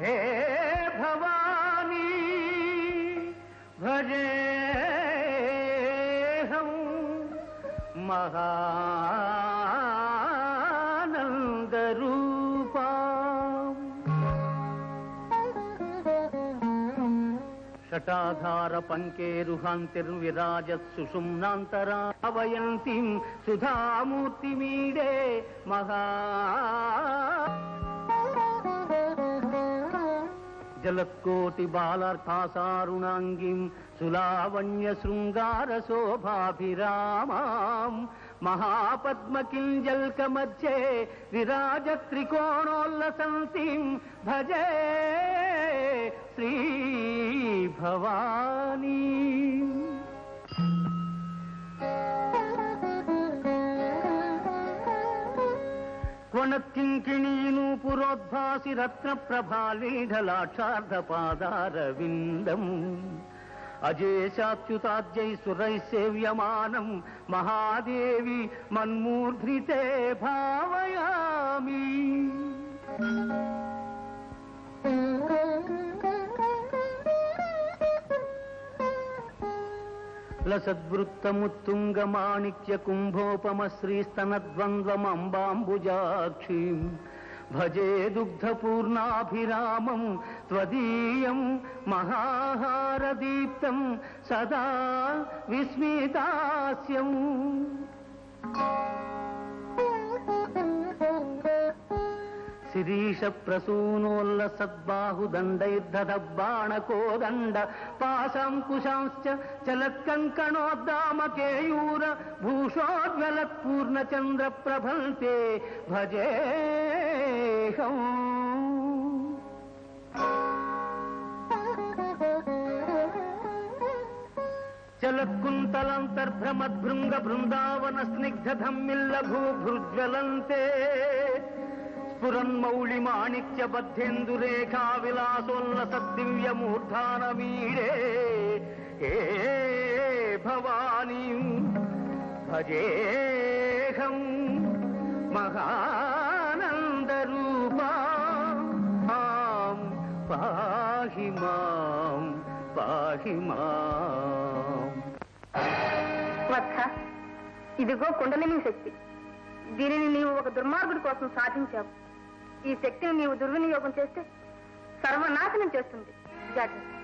हे भवानी भजे हम महानंद रूपा षटाधार पङ्केरुहान्तिर्विराजत् सुषुम्नान्तरा अवयन्तीम् सुधामूर्तिमीडे महा चलत्कोटिबालार्थासारुणाङ्गीम् मध्ये विराज विराजत्रिकोणोल्लसंसीम् भजे श्रीभवानी। कोणत्किङ्किणीन् పురోద్భాసి రత్న ప్రభాలీఢలాక్షార్థ పాదారవిందం అజేశాచ్యుతాద్యై సురై సేవ్యమానం. మహాదేవి మన్మూర్ధ్రితే భావయామి. లసద్వృత్తముత్తుంగ మాణిక్య కుంభోపమ శ్రీస్తనద్వంద్వమంబాంబుజాక్షీం భజే దుగ్ధపూర్ణాభిరామం త్వదీయం మహాహారదీప్తం సదా విస్మితాస్యం శిరీష ప్రసూనోల్ల సద్బాహుదండైర్ధదబ్బాణకోదండ పాశాంకుశాంశ్చ చలత్కంకణోద్దామకేయూర భూషోద్వలత్పూర్ణచంద్ర ప్రభల్తే భజేహం. చలత్కుంతలంతర్భ్రమద్భృంగ బృందావన స్నిగ్ధధమ్మిల్ల భూభృజ్వలంతే స్ఫురన్మౌళి మాణిక్య బద్ధేందురేఖా విలాసోల్లస దివ్య మూర్ధానమీడే ఏ భవానీ భజేహం మహానందరూపా మాం పాహి మాం పాహి మాం వత్స ఇదిగో కుండలిని శక్తి. దీనిని నీవు ఒక దుర్మార్గుడి కోసం సాధించావు. ఈ శక్తిని నీవు దుర్వినియోగం చేస్తే సర్వనాశనం చేస్తుంది జాగ్రత్త